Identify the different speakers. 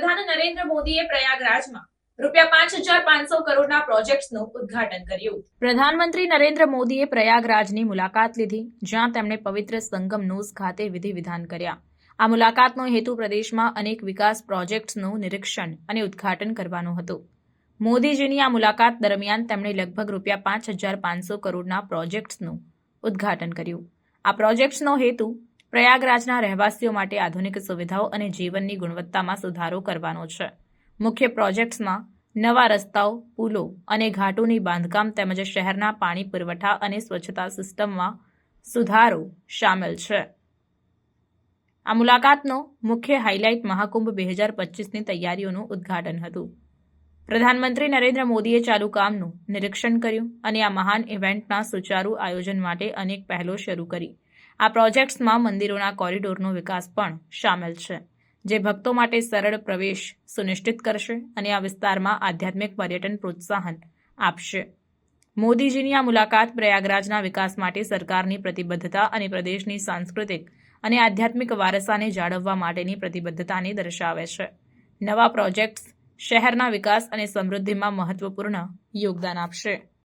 Speaker 1: વડાપ્રધાન નરેન્દ્ર મોદીએ પ્રયાગરાજમાં પ્રધાનમંત્રી નરેન્દ્ર મોદીએ પ્રયાગરાજની મુલાકાત લીધી, જ્યાં તેમણે પવિત્ર સંગમ નૂઝ ખાતે વિધિ કર્યા. આ મુલાકાતનો હેતુ પ્રદેશમાં અનેક વિકાસ પ્રોજેક્ટ્સનું નિરીક્ષણ અને ઉદ્ઘાટન કરવાનો હતો. મોદીજીની આ મુલાકાત દરમિયાન તેમણે લગભગ રૂપિયા પાંચ હજાર પાંચસો કરોડના પ્રોજેક્ટ્સનું ઉદ્ઘાટન કર્યું. આ પ્રોજેક્ટ્સનો હેતુ પ્રયાગરાજના રહેવાસીઓ માટે આધુનિક સુવિધાઓ અને જીવનની ગુણવત્તામાં સુધારો કરવાનો છે. મુખ્ય પ્રોજેક્ટ્સમાં નવા રસ્તાઓ, પુલો અને ઘાટોની બાંધકામ તેમજ શહેરના પાણી પુરવઠા અને સ્વચ્છતા સિસ્ટમમાં સુધારો સામેલ છે. આ મુલાકાતનો મુખ્ય હાઇલાઇટ મહાકુંભ બે હજાર પચીસની તૈયારીઓનું ઉદ્ઘાટન હતું. પ્રધાનમંત્રી નરેન્દ્ર મોદીએ ચાલુ કામનું નિરીક્ષણ કર્યું અને આ મહાન ઇવેન્ટના સુચારુ આયોજન માટે અનેક પહેલો શરૂ કરી. આ પ્રોજેક્ટ્સમાં મંદિરોના કોરિડોરનો વિકાસ પણ સામેલ છે, જે ભક્તો માટે સરળ પ્રવેશ સુનિશ્ચિત કરશે અને આ વિસ્તારમાં આધ્યાત્મિક પર્યટન પ્રોત્સાહન આપશે. મોદીજીની આ મુલાકાત પ્રયાગરાજના વિકાસ માટે સરકારની પ્રતિબદ્ધતા અને પ્રદેશની સાંસ્કૃતિક અને આધ્યાત્મિક વારસાને જાળવવા માટેની પ્રતિબદ્ધતાને દર્શાવે છે. નવા પ્રોજેક્ટ્સ શહેરના વિકાસ અને સમૃદ્ધિમાં મહત્વપૂર્ણ યોગદાન આપશે.